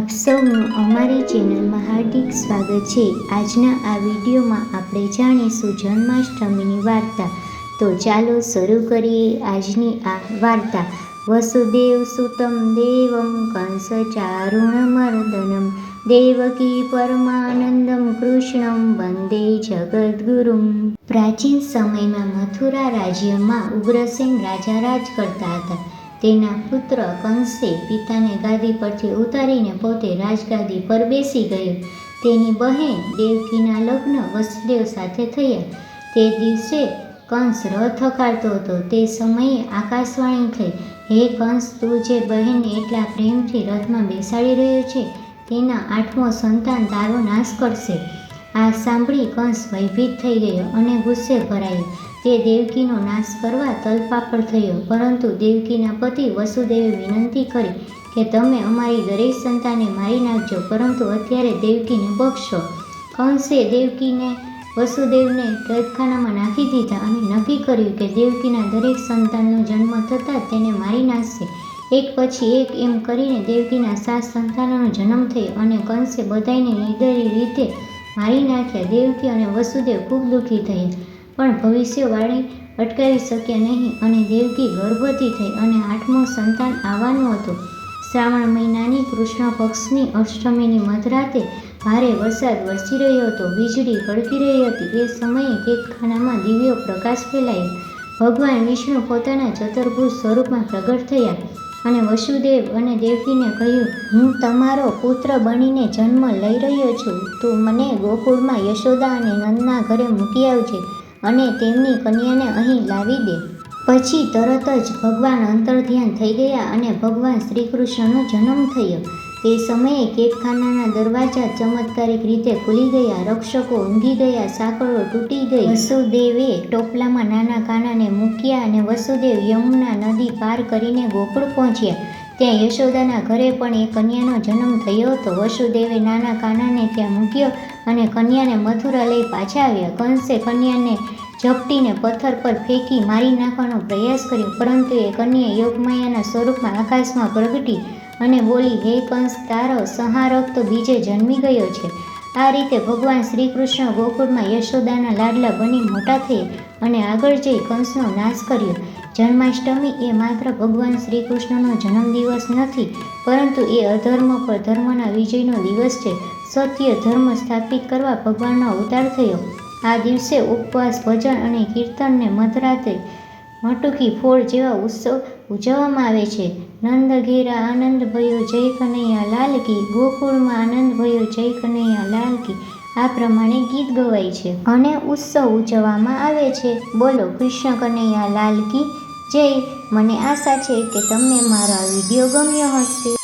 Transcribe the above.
આપ સૌનું અમારી ચેનલમાં હાર્દિક સ્વાગત છે. આજના આ વિડીયોમાં આપણે જાણીશું જન્માષ્ટમીની વાર્તા. તો ચાલો શરૂ કરીએ આજની આ વાર્તા. વસુદેવ સુતમ દેવમ કંસ ચારુણમર્દનમ દેવકી પરમાનંદમ કૃષ્ણમ વંદે જગદગુરુ પ્રાચીન સમયમાં મથુરા રાજ્યમાં ઉગ્રસેન રાજા રાજ કરતા હતા. તેના પુત્ર કંસે પિતાને ગાદી પરથી ઉતારીને પોતે રાજગાદી પર બેસી ગયો. તેની બહેન દેવકીના લગ્ન વસુદેવ સાથે થયા. તે દિવસે કંસ રથ હકારતો હતો. તે સમયે આકાશવાણી થઈ, હે કંસ, તું જે બહેનને એટલા પ્રેમથી રથમાં બેસાડી રહ્યો છે, તેના આઠમો સંતાન તારો નાશ કરશે. આ સાંભળી કંસ ભયભીત થઈ ગયો અને ગુસ્સે ભરાયો. તે દેવકીનો નાશ કરવા તલપાપડ થયો. પરંતુ દેવકીના પતિ વસુદેવે વિનંતી કરી કે તમે અમારી દરેક સંતાને મારી નાખજો, પરંતુ અત્યારે દેવકીને બક્ષો. કંસે દેવકીને વસુદેવને કેદખાનામાં નાખી દીધા અને નક્કી કર્યું કે દેવકીના દરેક સંતાનનો જન્મ થતાં તેને મારી નાખશે. એક પછી એક એમ કરીને દેવકીના સાત સંતાનોનો જન્મ થયો અને કંસે બધાને નિર્દયી રીતે મારી નાખ્યા. દેવકી અને વસુદેવ ખૂબ દુઃખી થયા. પણ ભવિષ્યવાણી અટકાવી શક્યા નહીં અને દેવકી ગર્ભવતી થઈ અને આઠમો સંતાન આવવાનું હતું. શ્રાવણ મહિનાની કૃષ્ણ પક્ષની અષ્ટમીની મધરાતે ભારે વરસાદ વરસી રહ્યો હતો. વીજળી કડકી રહી હતી. એ સમયે કેકખાનામાં દિવ્યો પ્રકાશ ફેલાયો. ભગવાન વિષ્ણુ પોતાના ચતુર્ભુજ સ્વરૂપમાં પ્રગટ થયા અને વસુદેવ અને દેવકીને કહ્યું, હું તમારો પુત્ર બનીને જન્મ લઈ રહ્યો છું. તું મને ગોકુળમાં યશોદા અને નંદના ઘરે મૂકી આવજે. અને તેમની કન્યાને અહીં લાવી દે. પછી તરત જ ભગવાન અંતર્ધ્યાન થઈ ગયા અને ભગવાન શ્રી કૃષ્ણનો જન્મ થયો. તે સમયે કેકખાનાના દરવાજા ચમત્કારિક રીતે ખુલી ગયા. રક્ષકો ઊંઘી ગયા, સાંકળો તૂટી ગઈ. વસુદેવે ટોપલામાં નાના કાનાને મૂક્યા અને વસુદેવ યમુના નદી પાર કરીને ગોકુળ પહોંચ્યા. ત્યાં યશોદાના ઘરે પણ એ કન્યાનો જન્મ થયો હતો. વસુદેવે નાના કાનાને ત્યાં મૂક્યો અને કન્યાને મથુરા લઈ પાછા આવ્યા. કંસે કન્યાને ઝપટીને પથ્થર પર ફેંકી મારી નાખવાનો પ્રયાસ કર્યો, પરંતુ એ કન્યા યોગમાયાના સ્વરૂપમાં આકાશમાં પ્રગટી અને બોલી, હે કંસ, તારો સંહારક તો બીજે જન્મી ગયો છે. આ રીતે ભગવાન શ્રી કૃષ્ણ ગોકુળમાં યશોદાના લાડલા બની મોટા થયા અને આગળ જઈ કંસનો નાશ કર્યો. જન્માષ્ટમી એ માત્ર ભગવાન શ્રી કૃષ્ણનો જન્મદિવસ નથી, પરંતુ એ અધર્મ પર ધર્મના વિજયનો દિવસ છે. સત્ય ધર્મ સ્થાપિત કરવા ભગવાનનો અવતાર થયો. આ દિવસે ઉપવાસ, ભજન અને કીર્તનને મધરાત્રે મટુકી ફોડ જેવા ઉત્સવ ઉજવવામાં આવે છે. નંદ ઘેરા આનંદ ભયો, જય કનૈયા લાલ કી. ગોકુળમાં આનંદ ભયો, જય કનૈયા લાલ કી. આ પ્રમાણે ગીત ગવાય છે. અને ઉત્સવ ઉજવવામાં આવે છે. બોલો, કૃષ્ણ કનૈયા લાલ કી. જય. મને આશા છે કે તમને મારો આ વીડિયો ગમ્યો હશે.